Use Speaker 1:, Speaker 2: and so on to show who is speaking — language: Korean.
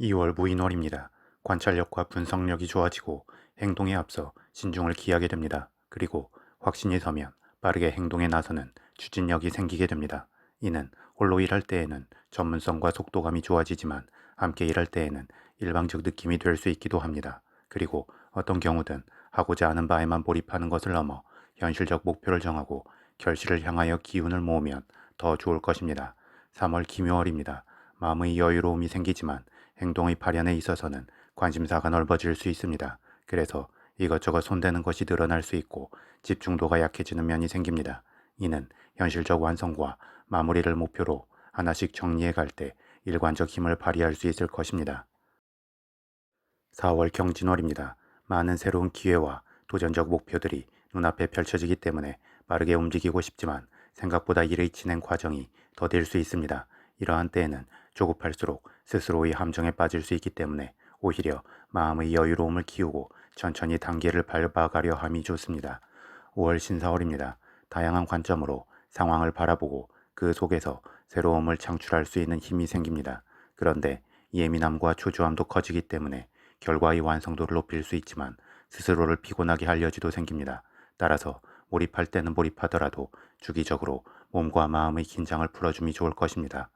Speaker 1: 2월 무인월입니다. 관찰력과 분석력이 좋아지고 행동에 앞서 신중을 기하게 됩니다. 그리고 확신이 서면 빠르게 행동에 나서는 추진력이 생기게 됩니다. 이는 홀로 일할 때에는 전문성과 속도감이 좋아지지만 함께 일할 때에는 일방적 느낌이 될 수 있기도 합니다. 그리고 어떤 경우든 하고자 하는 바에만 몰입하는 것을 넘어 현실적 목표를 정하고 결실을 향하여 기운을 모으면 더 좋을 것입니다. 3월 기묘월입니다. 마음의 여유로움이 생기지만 행동의 발현에 있어서는 관심사가 넓어질 수 있습니다. 그래서 이것저것 손대는 것이 늘어날 수 있고 집중도가 약해지는 면이 생깁니다. 이는 현실적 완성과 마무리를 목표로 하나씩 정리해 갈 때 일관적 힘을 발휘할 수 있을 것입니다. 4월 경진월입니다. 많은 새로운 기회와 도전적 목표들이 눈앞에 펼쳐지기 때문에 빠르게 움직이고 싶지만 생각보다 일의 진행 과정이 더딜 수 있습니다. 이러한 때에는 조급할수록 스스로의 함정에 빠질 수 있기 때문에 오히려 마음의 여유로움을 키우고 천천히 단계를 밟아가려 함이 좋습니다. 5월 신사월입니다. 다양한 관점으로 상황을 바라보고 그 속에서 새로움을 창출할 수 있는 힘이 생깁니다. 그런데 예민함과 초조함도 커지기 때문에 결과의 완성도를 높일 수 있지만 스스로를 피곤하게 할 여지도 생깁니다. 따라서 몰입할 때는 몰입하더라도 주기적으로 몸과 마음의 긴장을 풀어줌이 좋을 것입니다.